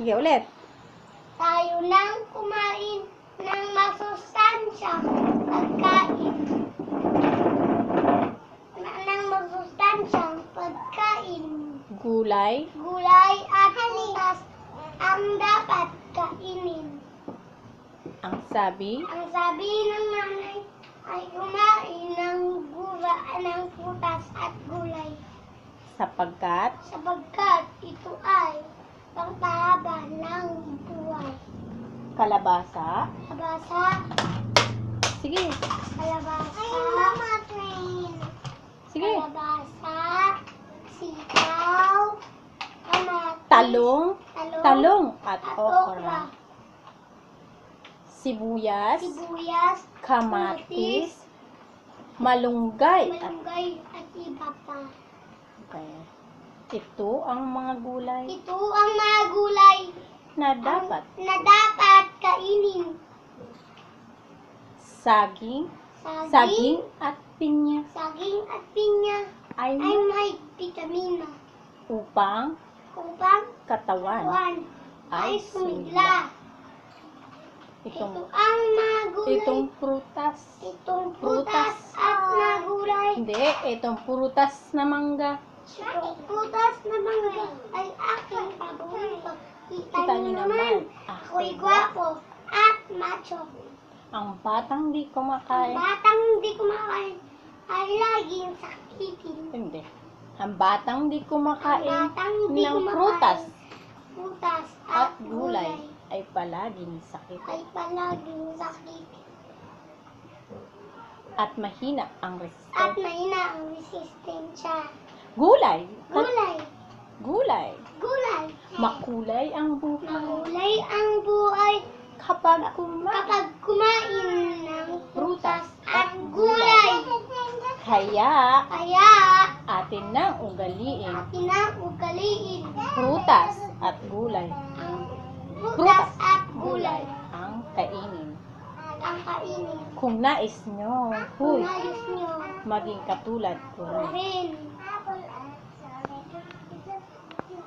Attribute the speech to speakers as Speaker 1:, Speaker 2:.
Speaker 1: Sige, ulit.
Speaker 2: Tayo nang kumain ng masustansyang pagkain. Ng masustansyang pagkain.
Speaker 1: Gulay.
Speaker 2: Gulay at prutas ang dapat kainin.
Speaker 1: Ang sabi.
Speaker 2: Ang sabi ng nanay ay kumain ng gula ng prutas at gulay
Speaker 1: Sapagkat.
Speaker 2: sapagkat ito ay pangpahaba ng buhay.
Speaker 1: Kalabasa.
Speaker 2: Kalabasa,
Speaker 1: Sige.
Speaker 2: kalabasa, ay mama train.
Speaker 1: Sige.
Speaker 2: Kalabasa, sitaw, kamatis,
Speaker 1: Talong.
Speaker 2: talong,
Speaker 1: Talong at
Speaker 2: at
Speaker 1: okra.
Speaker 2: okra,
Speaker 1: Sibuyas.
Speaker 2: sibuyas,
Speaker 1: Kamatis. Malunggay. At
Speaker 2: malunggay, at iba pa.
Speaker 1: Okay. Ito ang mga gulay
Speaker 2: Ito ang mga gulay
Speaker 1: na
Speaker 2: ang-
Speaker 1: dapat
Speaker 2: na dapat kainin.
Speaker 1: saging,
Speaker 2: Saging,
Speaker 1: saging at pinya
Speaker 2: saging at pinya
Speaker 1: ay
Speaker 2: ay may vitamina
Speaker 1: upang
Speaker 2: upang
Speaker 1: katawan
Speaker 2: kawan ay sumigla.
Speaker 1: Itong
Speaker 2: Ito ang mga gulay.
Speaker 1: itong prutas.
Speaker 2: Itong
Speaker 1: prutas.
Speaker 2: prutas at mga gulay.
Speaker 1: Hindi, itong prutas na mangga.
Speaker 2: Itong prutas na mangga ay aking paborito. Kita
Speaker 1: Kita
Speaker 2: niyo naman, ako'y gwapo at macho.
Speaker 1: Ang batang di
Speaker 2: Ang
Speaker 1: kumakain.
Speaker 2: batang hindi kumakain ay laging sakitin.
Speaker 1: Hindi. Ang batang di
Speaker 2: Ang
Speaker 1: kumakain
Speaker 2: batang hindi
Speaker 1: ng
Speaker 2: kumakain
Speaker 1: prutas
Speaker 2: prutas
Speaker 1: at gulay ay palaging sakit
Speaker 2: ay palaging sakit
Speaker 1: at mahina ang
Speaker 2: at
Speaker 1: resistensya.
Speaker 2: mahina ang resistensya.
Speaker 1: Gulay.
Speaker 2: Gulay,
Speaker 1: Gulay.
Speaker 2: gulay.
Speaker 1: Makulay ang buhay
Speaker 2: Makulay ang buhay
Speaker 1: kapag kumain.
Speaker 2: kapag kumain ng
Speaker 1: Prutas
Speaker 2: at gulay.
Speaker 1: Kaya
Speaker 2: Kaya
Speaker 1: atin nang ugaliin
Speaker 2: atin ang ugaliin
Speaker 1: prutas at gulay.
Speaker 2: ang prutas at gulay
Speaker 1: ang kainin.
Speaker 2: ang kainin.
Speaker 1: Kung nais nyo,
Speaker 2: Kung
Speaker 1: huy,
Speaker 2: ayos nyo
Speaker 1: maging katulad ko
Speaker 2: rin